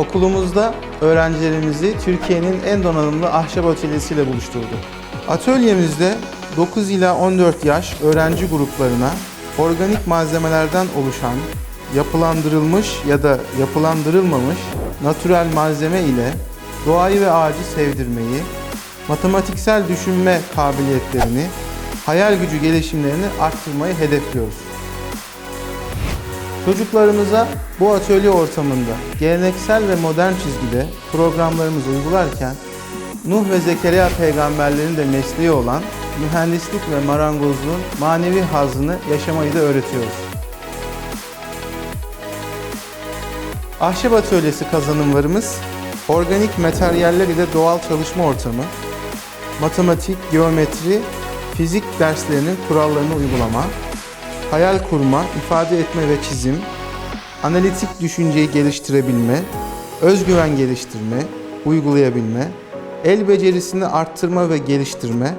Okulumuzda öğrencilerimizi Türkiye'nin en donanımlı ahşap atölyesiyle buluşturdu. Atölyemizde 9 ila 14 yaş öğrenci gruplarına organik malzemelerden oluşan yapılandırılmış ya da yapılandırılmamış natürel malzeme ile doğayı ve ağacı sevdirmeyi, matematiksel düşünme kabiliyetlerini, hayal gücü gelişimlerini arttırmayı hedefliyoruz. Çocuklarımıza bu atölye ortamında geleneksel ve modern çizgide programlarımızı uygularken Nuh ve Zekeriya peygamberlerin de mesleği olan mühendislik ve marangozluğun manevi hazını yaşamayı da öğretiyoruz. Ahşap atölyesi kazanımlarımız organik materyaller ile doğal çalışma ortamı, matematik, geometri, fizik derslerinin kurallarını uygulama, hayal kurma, ifade etme ve çizim, analitik düşünceyi geliştirebilme, özgüven geliştirme, uygulayabilme, el becerisini arttırma ve geliştirme,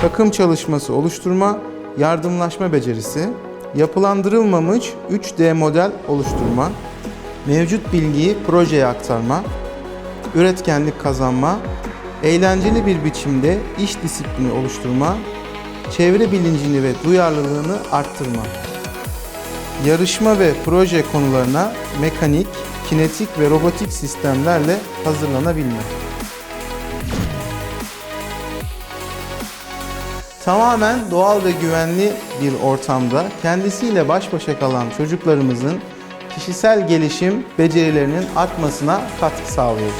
takım çalışması oluşturma, yardımlaşma becerisi, yapılandırılmamış 3D model oluşturma, mevcut bilgiyi projeye aktarma, üretkenlik kazanma, eğlenceli bir biçimde iş disiplini oluşturma, çevre bilincini ve duyarlılığını arttırma. Yarışma ve proje konularına mekanik, kinetik ve robotik sistemlerle hazırlanabilme. Tamamen doğal ve güvenli bir ortamda kendisiyle baş başa kalan çocuklarımızın kişisel gelişim becerilerinin artmasına katkı sağlıyor.